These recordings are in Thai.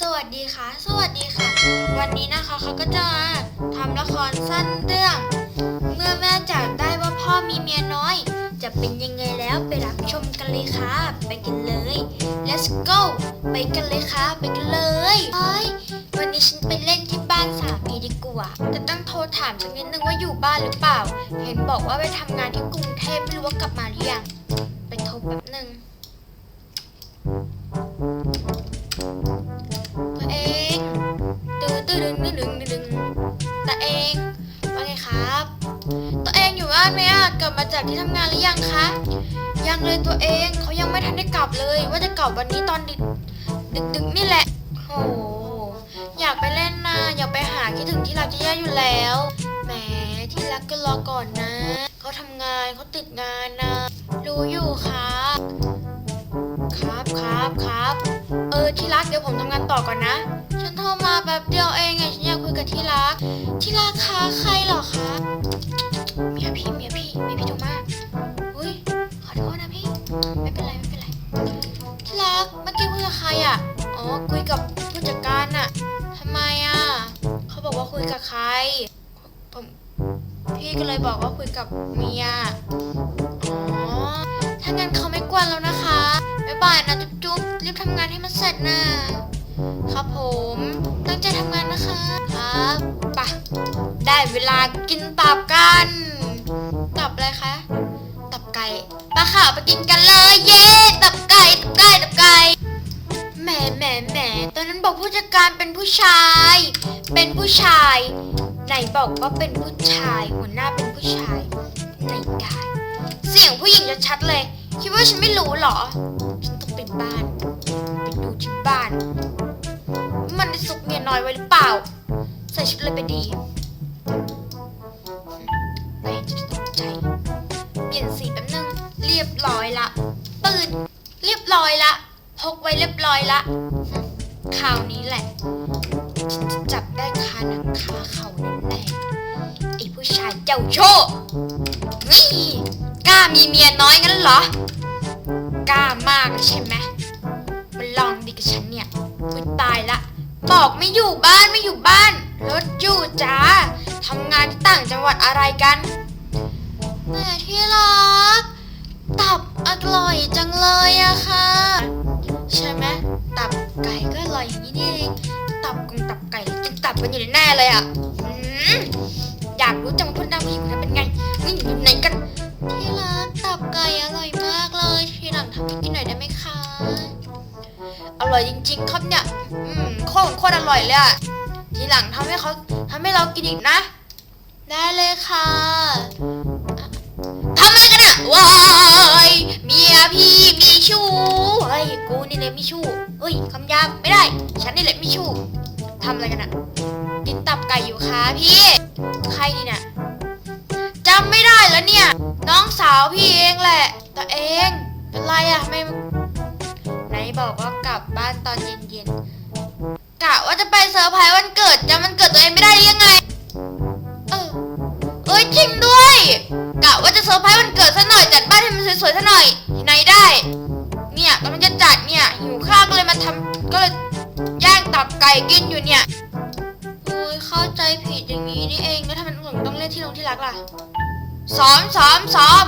สวัสดีค่ะ สวัสดีค่ะ วันนี้นะคะเขาก็จะมาทำละครสั้นเรื่อง เมื่อแม่จากได้ว่าพ่อมีเมียน้อย จะเป็นยังไงแล้วไปรับชมกันเลยค่ะ ไปกันเลย let's go ไปกันเลยค่ะ ไปกันเลยเฮ้ยวันนี้ฉันไปเล่นที่บ้านสามีดีกว่าแต่ต้องโทรถามสักนิดนึงว่าอยู่บ้านหรือเปล่า เห็นบอกว่าไปทำงานที่กรุงเทพไม่รู้ว่ากลับมาหรือยังไปโทรแป๊บนึง ดึงดึงดึงดึงตัวเองว่าไงครับ ตัวเองอยู่บ้านไหมอะกลับมาจากที่ทำงานหรือยังคะ ยังเลยตัวเองเขายังไม่ทันได้กลับเลย ว่าจะกลับวันนี้ตอนดึกดึกดึกนี่แหละโอ้อยากไปเล่นนะอยากไปหาคิดถึงที่รักจะแย่อยู่แล้วแหมที่รักก็รอก่อนนะเขาทำงานเขาติดงานนะรู้อยู่ครับครับครับครับ เออที่รักเดี๋ยวผมทำงานต่อก่อนนะ ฉันโทรมาแป๊บเดียวเองไงฉันอยากคุยกับที่รัก ที่รักคะใครเหรอคะเมียพี่เมียพี่เมียพี่โทรมาอุ้ยขอโทษนะพี่ ไม่เป็นไรไม่เป็นไร ที่รักเมื่อกี้คุยกับใครอะอ๋อคุยกับผู้จัดการน่ะทำไมอะเขาบอกว่าคุยกับใครผมพี่ก็เลยบอกว่าคุยกับเมียอ๋อถ้างั้นเขาไม่กวนแล้วนะคะบ๊ายบายนะจุ๊บ รีบทำงานให้มันเสร็จนะครับผม ตั้งใจทำงานนะคะ ครับไปะได้เวลากินตับกัน ตับอะไรคะ ตับไก่ปลาข่าวไปกินกันเลยเย้ตับไก่ตับไก่ตับไก่แหมแหมแหมตอนนั้นบอกผู้จัดการเป็นผู้ชาย เป็นผู้ชายไหนบอกว่าเป็นผู้ชายหัวหน้าเป็นผู้ชายไหนได้เสียงผู้หญิงจะชัดเลย คิดว่าฉันไม่รู้เหรอ ฉันต้องไปบ้าน ที่บ้าน มันได้ซุกเมียน้อยไว้หรือเปล่า ใส่ชุดเลยไปดีไปจะตกใจ เปลี่ยนสีแป๊บนึง เรียบร้อยละปืนเรียบร้อยละพกไว้เรียบร้อยละคราวนี้แหละฉันจะจับได้คาหนังคาเขาแน่ๆไอ้ผู้ชายเจ้าโชคนี่กล้ามีเมียน้อยงั้นเหรอกล้ามากใช่ไหม บอกไม่อยู่บ้านไม่อยู่บ้านรถอยู่จ้าทำงานที่ต่างจังหวัดอะไรกันแม่ที่รัก ตับอร่อยจังเลยอะค่ะ ใช่ไหมตับไก่ก็อร่อยอย่างนี้นี่เองตับกงตับไก่กินตับกันอยู่แน่เลยอะอืมอยากรู้จังว่าเพื่อนดำผู้หญิงคนนั้นเป็นไงนี่อยู่ไหนกันที่ร้านตับไก่อร่อยมากเลย ที่หลังทำให้กินหน่อยได้ไหมคะ อร่อยจริง ๆ ครับเนี่ยอืม โคตรโคตรอร่อยเลยอะทีหลังทำให้เขาทำให้เรากินอีกนะ ได้เลยค่ะทำอะไรกันอะว้ายเมียพี่มีชู้เฮ้ยกูนี่เลยมีชู้เฮ้ยคำยาบไม่ได้ ฉันนี่แหละมีชู้ทำอะไรกันอะกินตับไก่อยู่ค่ะพี่ ใครนี่เนี่ยจำไม่ได้แล้วเนี่ย น้องสาวพี่เองแหละตัวเองเป็นไรอะไม่ไหนบอกว่ากลับบ้านตอนเย็นๆ ว่าจะไปเซอร์ไพรส์วันเกิดจำวันเกิดตัวเองไม่ได้ยังไง เออเอ้ยจริงด้วยกะว่าจะเซอร์ไพรส์วันเกิดซะหน่อยจัดบ้านให้มันสวยๆซะหน่อยที่ไหนได้ เนี่ยกำลังจะจัดเนี่ยหิวข้าวก็เลยมาทำก็เลยย่างตับไก่กินอยู่เนี่ยโอ้ยเข้าใจผิดอย่างนี้นี่เองแล้วทำไมถึงต้องเล่นที่โรงที่รักล่ะซ้อมซ้อมซ้อม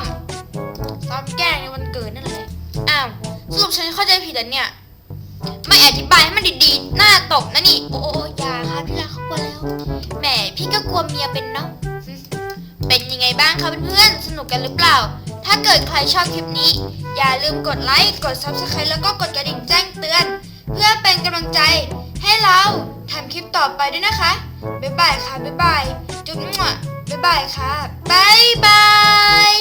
ซ้อมแกล้งในวันเกิดนั่นแหละอ้าวสรุปฉันเข้าใจผิดแล้วเนี่ย ไม่อธิบายให้มันดีๆ หน้าตกนะนี่ โอ้โออยาค่ะพี่รักเขากลัวแล้ว แหมพี่ก็กลัวเมียเป็นเนาะ เป็นยังไงบ้างคะเพื่อนๆ สนุกกันหรือเปล่า ถ้าเกิดใครชอบคลิปนี้ อย่าลืมกดไลค์ กด Subscribe แล้วก็กดกระดิ่งแจ้งเตือน เพื่อเป็นกำลังใจให้เราทำคลิปต่อไปด้วยนะคะ บ๊ายบายค่ะ บ๊ายบาย จุ๊บมั่วบ๊ายบายค่ะ บ๊ายบาย